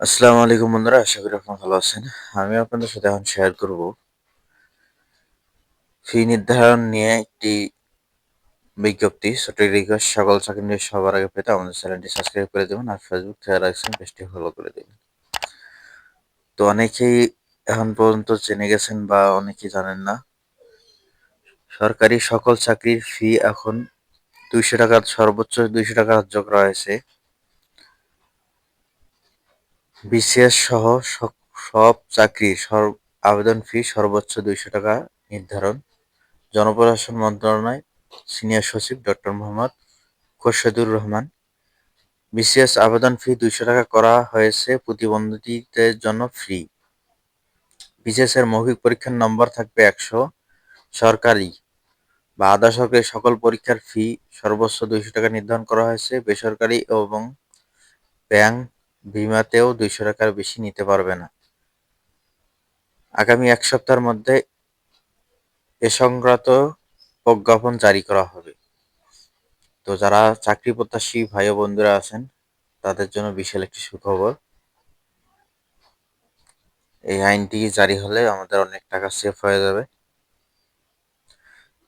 আসসালামু আলাইকুম বন্ধুরা, আশা করি আপনারা ভালো আছেন। আমি আপনাদের সাথে এখন শেয়ার করব ফি নির্ধারণ নিয়ে একটি বিজ্ঞপ্তি। সঠিক রিকোয়েস্ট সকল চাকরি নিয়ে সবার আগে পেতে আমাদের চ্যানেলটি সাবস্ক্রাইব করে দেবেন আর ফেসবুক থেকে রাখছেন পেজটি ফলো করে দেবেন। তো অনেকেই এখন পর্যন্ত জেনে গেছেন বা অনেকেই জানেন না, সরকারি সকল চাকরির ফি এখন দুইশো টাকা সর্বোচ্চ দুইশো টাকা ধার্য করা হয়েছে বিসিএস সহ সব চাকরির আবেদন ফি সর্বোচ্চ দুইশো টাকা নির্ধারণ। জনপ্রশাসন মন্ত্রণালয়, সিনিয়র সচিব ডক্টর মোহাম্মদ খোরশেদুর রহমান। বিসিএস আবেদন ফি দুইশো টাকা করা হয়েছে প্রতিবন্ধীদের জন্য ফ্রি। বিসিএস এর মৌখিক পরীক্ষার নম্বর থাকবে একশো। সরকারি বা আধা সকল পরীক্ষার ফি সর্বোচ্চ দুইশো টাকা নির্ধারণ করা হয়েছে। বেসরকারি এবং ব্যাংক বিমাতেও দুইশো টাকার বেশি নিতে পারবে না। আগামী এক সপ্তাহের মধ্যে এ সংক্রান্ত প্রজ্ঞাপন জারি করা হবে। তো যারা চাকরি প্রত্যাশী ভাই বন্ধুরা আছেন, তাদের জন্য বিশাল একটি সুখবর। এই আইনটি জারি হলে আমাদের অনেক টাকা সেফ হয়ে যাবে।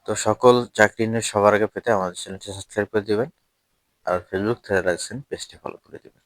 তো সকল চাকরি নিয়ে সবার আগে পেতে আমাদের চ্যানেলটি সাবস্ক্রাইব করে দেবেন, আর ফেসবুক থেকে রাখছেন পেজটি ফলো করে দেবেন।